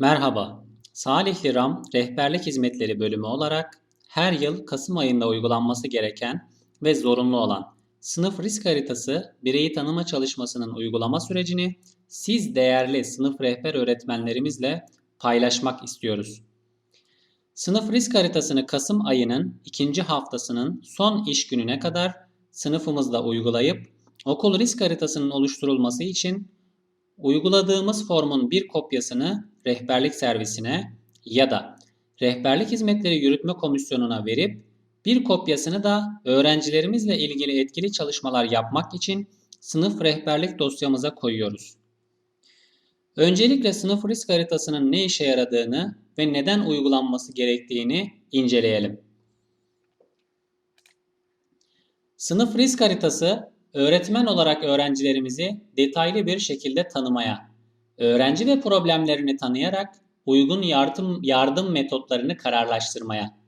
Merhaba, Salihli RAM Rehberlik Hizmetleri bölümü olarak her yıl Kasım ayında uygulanması gereken ve zorunlu olan sınıf risk haritası bireyi tanıma çalışmasının uygulama sürecini siz değerli sınıf rehber öğretmenlerimizle paylaşmak istiyoruz. Sınıf risk haritasını Kasım ayının ikinci haftasının son iş gününe kadar sınıfımızda uygulayıp okul risk haritasının oluşturulması için uyguladığımız formun bir kopyasını rehberlik servisine ya da rehberlik hizmetleri yürütme komisyonuna verip bir kopyasını da öğrencilerimizle ilgili etkili çalışmalar yapmak için sınıf rehberlik dosyamıza koyuyoruz. Öncelikle sınıf risk haritasının ne işe yaradığını ve neden uygulanması gerektiğini inceleyelim. Sınıf risk haritası öğretmen olarak öğrencilerimizi detaylı bir şekilde tanımaya, öğrenci ve problemlerini tanıyarak uygun yardım, yardım metotlarını kararlaştırmaya,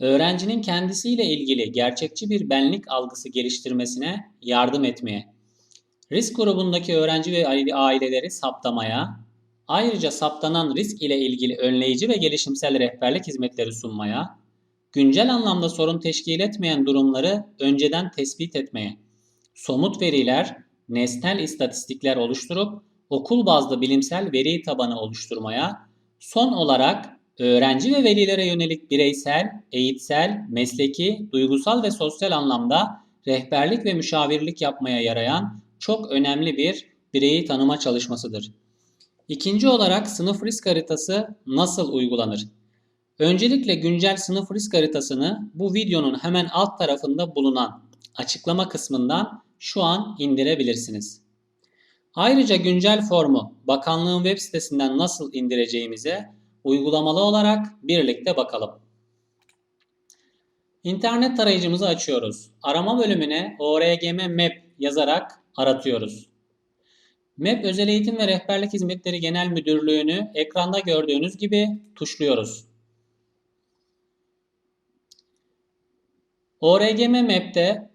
öğrencinin kendisiyle ilgili gerçekçi bir benlik algısı geliştirmesine yardım etmeye, risk grubundaki öğrenci ve aileleri saptamaya, ayrıca saptanan risk ile ilgili önleyici ve gelişimsel rehberlik hizmetleri sunmaya, güncel anlamda sorun teşkil etmeyen durumları önceden tespit etmeye, somut veriler, nesnel istatistikler oluşturup okul bazlı bilimsel veri tabanı oluşturmaya, son olarak öğrenci ve velilere yönelik bireysel, eğitsel, mesleki, duygusal ve sosyal anlamda rehberlik ve müşavirlik yapmaya yarayan çok önemli bir bireyi tanıma çalışmasıdır. İkinci olarak sınıf risk haritası nasıl uygulanır? Öncelikle güncel sınıf risk haritasını bu videonun hemen alt tarafında bulunan açıklama kısmından şu an indirebilirsiniz. Ayrıca güncel formu bakanlığın web sitesinden nasıl indireceğimize uygulamalı olarak birlikte bakalım. İnternet tarayıcımızı açıyoruz. Arama bölümüne ORGM Map yazarak aratıyoruz. MEP Özel Eğitim ve Rehberlik Hizmetleri Genel Müdürlüğü'nü ekranda gördüğünüz gibi tuşluyoruz. ORGM Map'te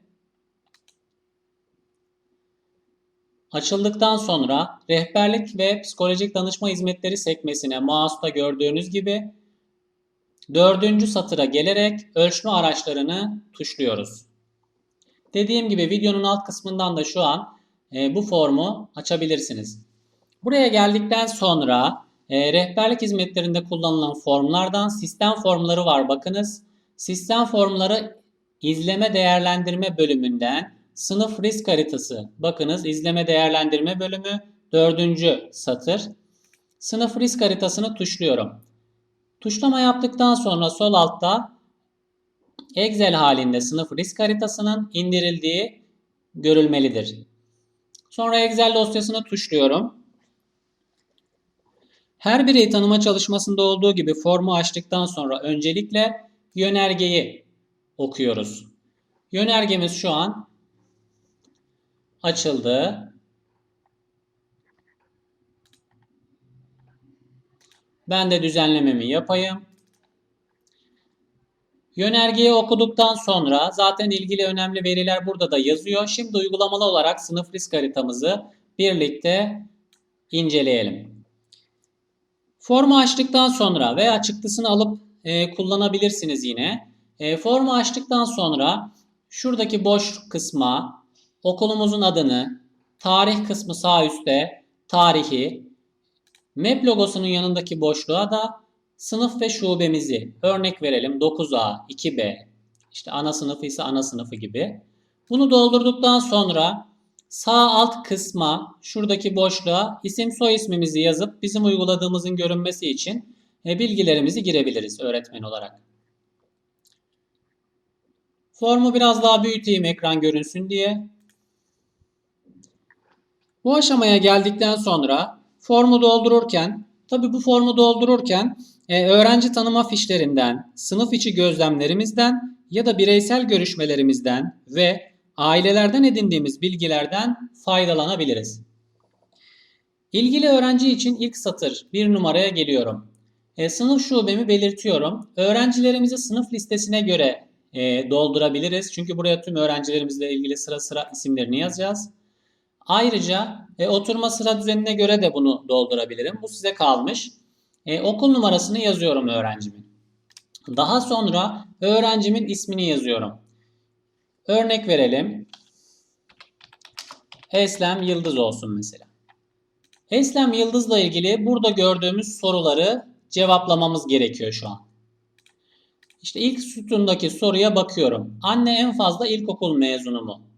açıldıktan sonra rehberlik ve psikolojik danışma hizmetleri sekmesine mouse'da gördüğünüz gibi dördüncü satıra gelerek ölçme araçlarını tuşluyoruz. Dediğim gibi videonun alt kısmından da şu an e, bu formu açabilirsiniz. Buraya geldikten sonra e, rehberlik hizmetlerinde kullanılan formlardan sistem formları var bakınız. Sistem formları izleme değerlendirme bölümünden sınıf risk haritası. Bakınız izleme değerlendirme bölümü dördüncü satır. Sınıf risk haritasını tuşluyorum. Tuşlama yaptıktan sonra sol altta Excel halinde sınıf risk haritasının indirildiği görülmelidir. Sonra Excel dosyasını tuşluyorum. Her bireyi tanıma çalışmasında olduğu gibi formu açtıktan sonra öncelikle yönergeyi okuyoruz. Yönergemiz şu an açıldı. Ben de düzenlememi yapayım. Yönergeyi okuduktan sonra zaten ilgili önemli veriler burada da yazıyor. Şimdi uygulamalı olarak sınıf risk haritamızı birlikte inceleyelim. Formu açtıktan sonra veya çıktısını alıp e, kullanabilirsiniz yine. E, formu açtıktan sonra şuradaki boş kısma okulumuzun adını, tarih kısmı sağ üstte, tarihi, map logosunun yanındaki boşluğa da sınıf ve şubemizi örnek verelim 9A, 2B, işte ana sınıfı ise ana sınıfı gibi. Bunu doldurduktan sonra sağ alt kısma şuradaki boşluğa isim soy ismimizi yazıp bizim uyguladığımızın görünmesi için e, bilgilerimizi girebiliriz öğretmen olarak. Formu biraz daha büyüteyim ekran görünsün diye. Bu aşamaya geldikten sonra formu doldururken, tabi bu formu doldururken e, öğrenci tanıma fişlerinden, sınıf içi gözlemlerimizden ya da bireysel görüşmelerimizden ve ailelerden edindiğimiz bilgilerden faydalanabiliriz. İlgili öğrenci için ilk satır bir numaraya geliyorum. E, sınıf şubemi belirtiyorum. Öğrencilerimizi sınıf listesine göre e, doldurabiliriz. Çünkü buraya tüm öğrencilerimizle ilgili sıra sıra isimlerini yazacağız. Ayrıca e, oturma sıra düzenine göre de bunu doldurabilirim. Bu size kalmış. E, okul numarasını yazıyorum öğrencimin. Daha sonra öğrencimin ismini yazıyorum. Örnek verelim. Eslem Yıldız olsun mesela. Eslem Yıldız'la ilgili burada gördüğümüz soruları cevaplamamız gerekiyor şu an. İşte ilk sütundaki soruya bakıyorum. Anne en fazla ilkokul mezunu mu?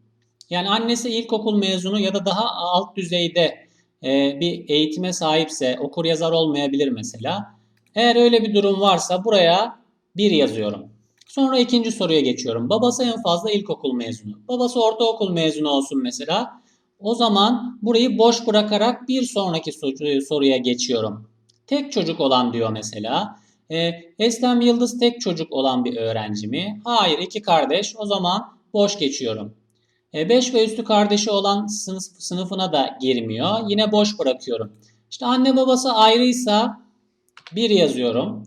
Yani annesi ilkokul mezunu ya da daha alt düzeyde e, bir eğitime sahipse okur yazar olmayabilir mesela. Eğer öyle bir durum varsa buraya 1 yazıyorum. Sonra ikinci soruya geçiyorum. Babası en fazla ilkokul mezunu. Babası ortaokul mezunu olsun mesela. O zaman burayı boş bırakarak bir sonraki soruya geçiyorum. Tek çocuk olan diyor mesela. E, Eslem Yıldız tek çocuk olan bir öğrenci mi? Hayır iki kardeş. O zaman boş geçiyorum. 5 e, ve üstü kardeşi olan sınıf, sınıfına da girmiyor. Yine boş bırakıyorum. İşte anne babası ayrıysa 1 yazıyorum.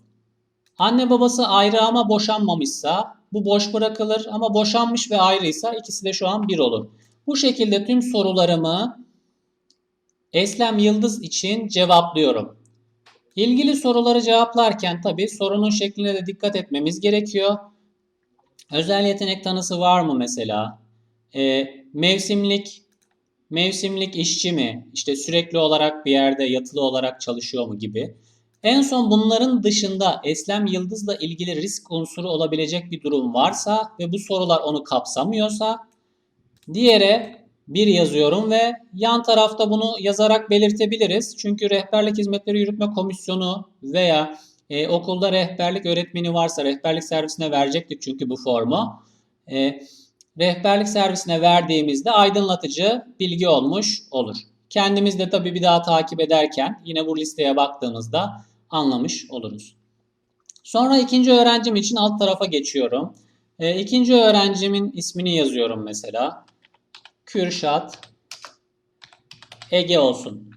Anne babası ayrı ama boşanmamışsa bu boş bırakılır ama boşanmış ve ayrıysa ikisi de şu an 1 olur. Bu şekilde tüm sorularımı Eslem Yıldız için cevaplıyorum. İlgili soruları cevaplarken tabi sorunun şekline de dikkat etmemiz gerekiyor. Özel yetenek tanısı var mı mesela? E, mevsimlik mevsimlik işçi mi? İşte sürekli olarak bir yerde yatılı olarak çalışıyor mu gibi. En son bunların dışında Eslem Yıldız'la ilgili risk unsuru olabilecek bir durum varsa ve bu sorular onu kapsamıyorsa diğere bir yazıyorum ve yan tarafta bunu yazarak belirtebiliriz. Çünkü Rehberlik Hizmetleri Yürütme Komisyonu veya e, okulda rehberlik öğretmeni varsa rehberlik servisine verecektik çünkü bu formu. E, rehberlik servisine verdiğimizde aydınlatıcı bilgi olmuş olur. Kendimiz de tabii bir daha takip ederken yine bu listeye baktığımızda anlamış oluruz. Sonra ikinci öğrencim için alt tarafa geçiyorum. E, ikinci öğrencimin ismini yazıyorum mesela. Kürşat Ege olsun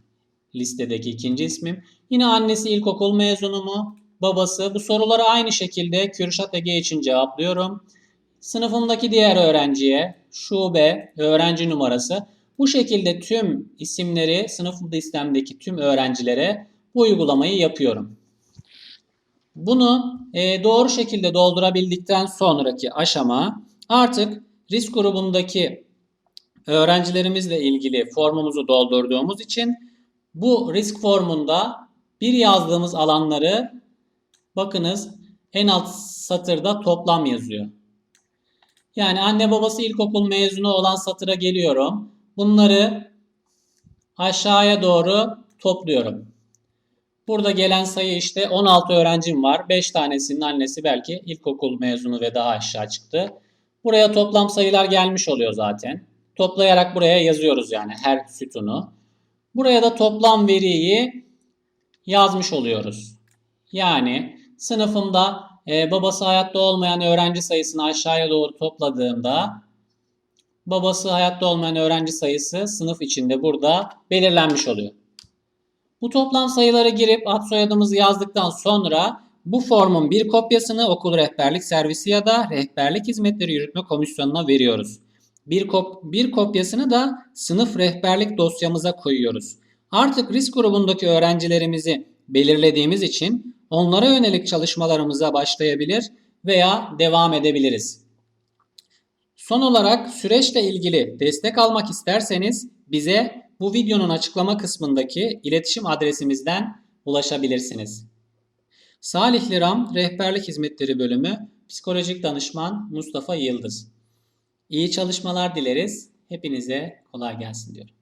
listedeki ikinci ismim. Yine annesi ilkokul mezunu mu? Babası. Bu soruları aynı şekilde Kürşat Ege için cevaplıyorum. Sınıfımdaki diğer öğrenciye şube, öğrenci numarası. Bu şekilde tüm isimleri sınıf listemdeki tüm öğrencilere bu uygulamayı yapıyorum. Bunu e, doğru şekilde doldurabildikten sonraki aşama artık risk grubundaki öğrencilerimizle ilgili formumuzu doldurduğumuz için bu risk formunda bir yazdığımız alanları bakınız en alt satırda toplam yazıyor. Yani anne babası ilkokul mezunu olan satıra geliyorum. Bunları aşağıya doğru topluyorum. Burada gelen sayı işte 16 öğrencim var. 5 tanesinin annesi belki ilkokul mezunu ve daha aşağı çıktı. Buraya toplam sayılar gelmiş oluyor zaten. Toplayarak buraya yazıyoruz yani her sütunu. Buraya da toplam veriyi yazmış oluyoruz. Yani sınıfımda e, babası hayatta olmayan öğrenci sayısını aşağıya doğru topladığımda babası hayatta olmayan öğrenci sayısı sınıf içinde burada belirlenmiş oluyor. Bu toplam sayıları girip ad soyadımızı yazdıktan sonra bu formun bir kopyasını okul rehberlik servisi ya da rehberlik hizmetleri yürütme komisyonuna veriyoruz. Bir, kop bir kopyasını da sınıf rehberlik dosyamıza koyuyoruz. Artık risk grubundaki öğrencilerimizi belirlediğimiz için onlara yönelik çalışmalarımıza başlayabilir veya devam edebiliriz. Son olarak süreçle ilgili destek almak isterseniz bize bu videonun açıklama kısmındaki iletişim adresimizden ulaşabilirsiniz. Salih Liram Rehberlik Hizmetleri Bölümü Psikolojik Danışman Mustafa Yıldız. İyi çalışmalar dileriz. Hepinize kolay gelsin diyorum.